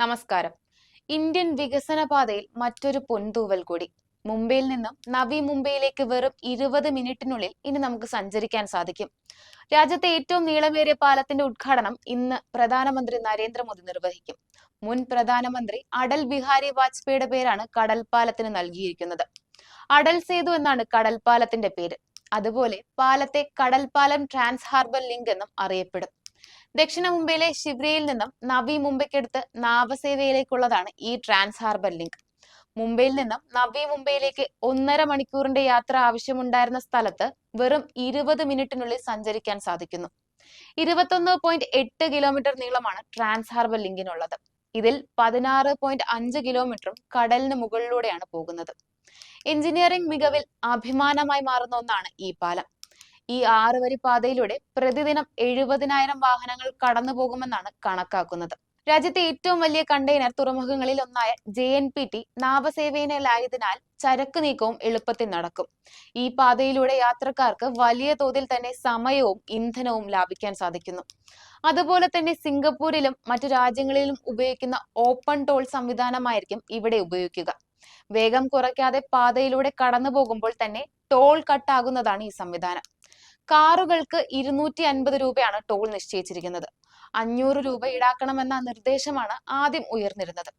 നമസ്കാരം. ഇന്ത്യൻ വികസന പാതയിൽ മറ്റൊരു പൊൻതൂവൽ കൂടി. മുംബൈയിൽ നിന്നും നവി മുംബൈയിലേക്ക് വെറും ഇരുപത് മിനിറ്റിനുള്ളിൽ ഇനി നമുക്ക് സഞ്ചരിക്കാൻ സാധിക്കും. രാജ്യത്തെ ഏറ്റവും നീളമേറിയ പാലത്തിന്റെ ഉദ്ഘാടനം ഇന്ന് പ്രധാനമന്ത്രി നരേന്ദ്രമോദി നിർവഹിക്കും. മുൻ പ്രധാനമന്ത്രി അടൽ ബിഹാരി വാജ്പേയിയുടെ പേരാണ് കടൽ പാലത്തിന് നൽകിയിരിക്കുന്നത്. അടൽ സേതു എന്നാണ് കടൽ പാലത്തിന്റെ പേര്. അതുപോലെ പാലത്തെ കടൽപാലം ട്രാൻസ് ഹാർബർ ലിങ്ക് എന്നും അറിയപ്പെടും. ദക്ഷിണ മുംബൈയിലെ ശിവ്രയിൽ നിന്നും നവി മുംബൈക്കടുത്ത് നാവസേവയിലേക്കുള്ളതാണ് ഈ ട്രാൻസ് ഹാർബർ ലിങ്ക്. മുംബൈയിൽ നിന്നും നവി മുംബൈയിലേക്ക് ഒന്നര മണിക്കൂറിന്റെ യാത്ര ആവശ്യമുണ്ടായിരുന്ന സ്ഥലത്ത് വെറും ഇരുപത് മിനിറ്റിനുള്ളിൽ സഞ്ചരിക്കാൻ സാധിക്കുന്നു. ഇരുപത്തൊന്ന് പോയിന്റ് എട്ട് കിലോമീറ്റർ നീളമാണ് ട്രാൻസ് ഹാർബർ ലിങ്കിനുള്ളത്. ഇതിൽ പതിനാറ് പോയിന്റ് അഞ്ച് കിലോമീറ്ററും കടലിന് മുകളിലൂടെയാണ് പോകുന്നത്. എഞ്ചിനീയറിംഗ് മികവിൽ അഭിമാനമായി മാറുന്ന ഒന്നാണ് ഈ പാലം. ഈ ആറ് വരി പാതയിലൂടെ പ്രതിദിനം എഴുപതിനായിരം വാഹനങ്ങൾ കടന്നു പോകുമെന്നാണ് കണക്കാക്കുന്നത്. രാജ്യത്തെ ഏറ്റവും വലിയ കണ്ടെയ്നർ തുറമുഖങ്ങളിൽ ഒന്നായ ജെ എൻ പി ടി നാവസേവേനയിലായതിനാൽ ചരക്ക് നീക്കവും എളുപ്പത്തിൽ നടക്കും. ഈ പാതയിലൂടെ യാത്രക്കാർക്ക് വലിയ തോതിൽ തന്നെ സമയവും ഇന്ധനവും ലാഭിക്കാൻ സാധിക്കുന്നു. അതുപോലെ തന്നെ സിംഗപ്പൂരിലും മറ്റു രാജ്യങ്ങളിലും ഉപയോഗിക്കുന്ന ഓപ്പൺ ടോൾ സംവിധാനമായിരിക്കും ഇവിടെ ഉപയോഗിക്കുക. വേഗം കുറയ്ക്കാതെ പാതയിലൂടെ കടന്നു പോകുമ്പോൾ തന്നെ ടോൾ കട്ടാകുന്നതാണ് ഈ സംവിധാനം. കാറുകൾക്ക് ഇരുന്നൂറ്റി അൻപത് രൂപയാണ് ടോൾ നിശ്ചയിച്ചിരിക്കുന്നത്. അഞ്ഞൂറ് രൂപ ഈടാക്കണമെന്ന നിർദ്ദേശമാണ് ആദ്യം ഉയർന്നിരുന്നത്.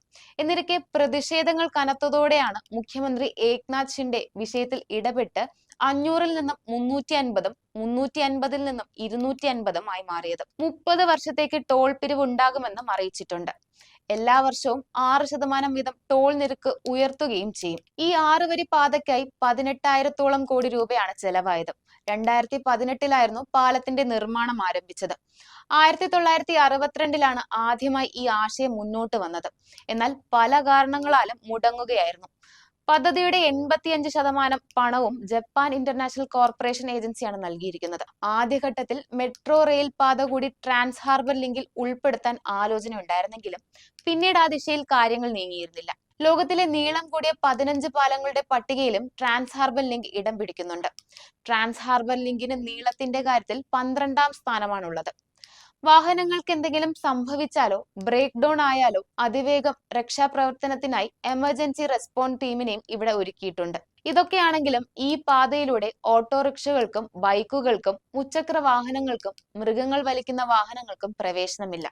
എന്നിരിക്കെ പ്രതിഷേധങ്ങൾ കനത്തതോടെയാണ് മുഖ്യമന്ത്രി ഏക്നാഥ് ഷിൻഡെ വിഷയത്തിൽ ഇടപെട്ട് അഞ്ഞൂറിൽ നിന്നും മുന്നൂറ്റി അൻപതും മുന്നൂറ്റി അൻപതിൽ നിന്നും ഇരുന്നൂറ്റി അൻപതും ആയി മാറിയത്. മുപ്പത് വർഷത്തേക്ക് ടോൾ പിരിവ് ഉണ്ടാകുമെന്നും അറിയിച്ചിട്ടുണ്ട്. എല്ലാ വർഷവും ആറ് ശതമാനം വീതം ടോൾ നിരക്ക് ഉയർത്തുകയും ചെയ്യും. ഈ ആറ് വരി പാതയ്ക്കായി പതിനെട്ടായിരത്തോളം കോടി രൂപയാണ് ചെലവായത്. രണ്ടായിരത്തി പതിനെട്ടിലായിരുന്നു പാലത്തിന്റെ നിർമ്മാണം ആരംഭിച്ചത്. ആയിരത്തി തൊള്ളായിരത്തി അറുപത്തിരണ്ടിലാണ് ആദ്യമായി ഈ ആശയം മുന്നോട്ട് വന്നത്. എന്നാൽ പല കാരണങ്ങളാലും മുടങ്ങുകയായിരുന്നു. പദ്ധതിയുടെ എൺപത്തിയഞ്ച് ശതമാനം പണവും ജപ്പാൻ ഇന്റർനാഷണൽ കോർപ്പറേഷൻ ഏജൻസിയാണ് നൽകിയിരിക്കുന്നത്. ആദ്യഘട്ടത്തിൽ മെട്രോ റെയിൽ പാത കൂടി ട്രാൻസ് ഹാർബർ ലിങ്കിൽ ഉൾപ്പെടുത്താൻ ആലോചന ഉണ്ടായിരുന്നെങ്കിലും പിന്നീട് ആ ദിശയിൽ കാര്യങ്ങൾ നീങ്ങിയിരുന്നില്ല. ലോകത്തിലെ നീളം കൂടിയ പതിനഞ്ച് പാലങ്ങളുടെ പട്ടികയിലും ട്രാൻസ് ഹാർബർ ലിങ്ക് ഇടം പിടിക്കുന്നുണ്ട്. ട്രാൻസ് ഹാർബർ ലിങ്കിന് നീളത്തിന്റെ കാര്യത്തിൽ പന്ത്രണ്ടാം സ്ഥാനമാണുള്ളത്. വാഹനങ്ങൾക്ക് എന്തെങ്കിലും സംഭവിച്ചാലോ ബ്രേക്ക് ഡൗൺ ആയാലോ അതിവേഗം രക്ഷാപ്രവർത്തനത്തിനായി എമർജൻസി റെസ്പോണ്ട് ടീമിനെയും ഇവിടെ ഒരുക്കിയിട്ടുണ്ട്. ഇതൊക്കെയാണെങ്കിലും ഈ പാതയിലൂടെ ഓട്ടോറിക്ഷകൾക്കും ബൈക്കുകൾക്കും മുച്ചക്ര വാഹനങ്ങൾക്കും മൃഗങ്ങൾ വലിക്കുന്ന വാഹനങ്ങൾക്കും പ്രവേശനമില്ല.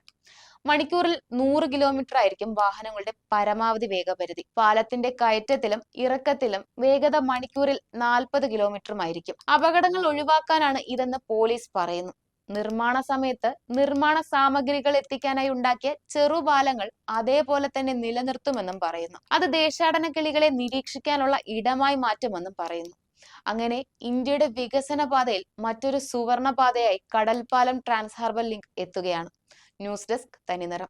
മണിക്കൂറിൽ നൂറ് കിലോമീറ്റർ ആയിരിക്കും വാഹനങ്ങളുടെ പരമാവധി വേഗപരിധി. പാലത്തിന്റെ കയറ്റത്തിലും ഇറക്കത്തിലും വേഗത മണിക്കൂറിൽ നാൽപ്പത് കിലോമീറ്ററുമായിരിക്കും. അപകടങ്ങൾ ഒഴിവാക്കാനാണ് ഇതെന്ന് പോലീസ് പറയുന്നു. നിർമ്മാണ സമയത്ത് നിർമ്മാണ സാമഗ്രികൾ എത്തിക്കാനായി ഉണ്ടാക്കിയ ചെറുപാലങ്ങൾ അതേപോലെ തന്നെ നിലനിർത്തുമെന്നും പറയുന്നു. അത് ദേശാടന കിളികളെ നിരീക്ഷിക്കാനുള്ള ഇടമായി മാറ്റുമെന്നും പറയുന്നു. അങ്ങനെ ഇന്ത്യയുടെ വികസന പാതയിൽ മറ്റൊരു സുവർണ പാതയായി കടൽപ്പാലം ട്രാൻസ് ലിങ്ക് എത്തുകയാണ്. ന്യൂസ് ഡെസ്ക് തനിനിറം.